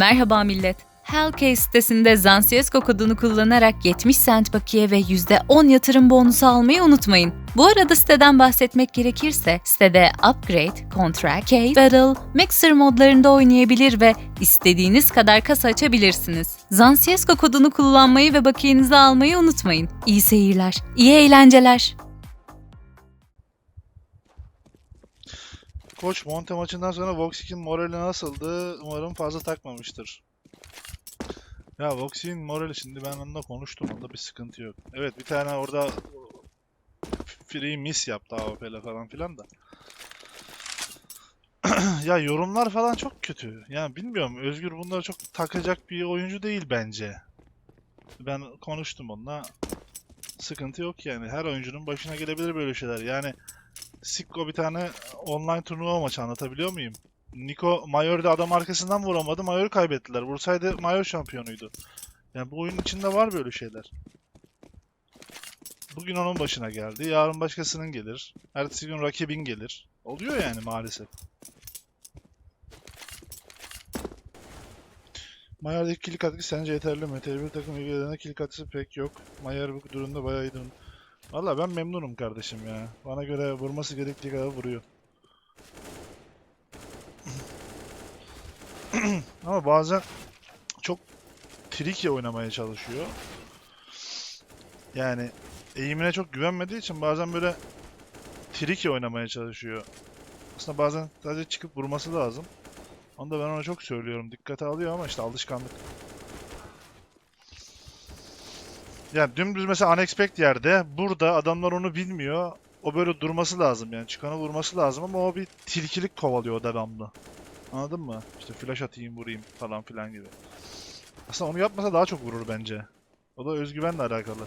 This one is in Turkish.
Merhaba millet. Hellcase sitesinde Zansiyesco kodunu kullanarak 70 cent bakiye ve %10 yatırım bonusu almayı unutmayın. Bu arada siteden bahsetmek gerekirse sitede Upgrade, Contra, Case, Battle, Mixer modlarında oynayabilir ve istediğiniz kadar kasa açabilirsiniz. Zansiyesco kodunu kullanmayı ve bakiyenizi almayı unutmayın. İyi seyirler, iyi eğlenceler. Koç Monte maçından sonra Voxic'in morali nasıldı? Umarım fazla takmamıştır. Ya Voxic'in morali şimdi ben onunla konuştum. Onda bir sıkıntı yok. Evet bir tane orada free miss yaptı AWP'le falan filan da. ya yorumlar falan çok kötü. Yani bilmiyorum Özgür bunları çok takacak bir oyuncu değil bence. Ben konuştum onunla. Sıkıntı yok yani. Her oyuncunun başına gelebilir böyle şeyler. Yani Sikko bir tane online turnuva maçı anlatabiliyor muyum? Niko Mayor'da adam arkasından vuramadı. Mayor kaybettiler. Vursaydı Mayor şampiyonuydu. Yani bu oyunun içinde var böyle şeyler. Bugün onun başına geldi. Yarın başkasının gelir. Ertesi gün rakibin gelir. Oluyor yani maalesef. Mayar'daki kill katkı sence yeterli mi? Tele1 takım ilgilerine kill katkısı pek yok. Mayar bu durumda bayağı iyi durumda. Valla ben memnunum kardeşim ya. Bana göre vurması gerektiği kadar vuruyor. Ama bazen çok tricky oynamaya çalışıyor. Yani eğimine çok güvenmediği için bazen böyle tricky oynamaya çalışıyor. Aslında bazen sadece çıkıp vurması lazım. Onu da ben ona çok söylüyorum. Dikkate alıyor ama işte alışkanlık. Yani dümdüz mesela unexpected yerde burada adamlar onu bilmiyor. O böyle durması lazım yani çıkanı vurması lazım ama o bir tilkilik kovalıyor o devamlı. Anladın mı? İşte flash atayım vurayım falan filan gibi. Aslında onu yapmasa daha çok vurur bence. O da özgüvenle alakalı.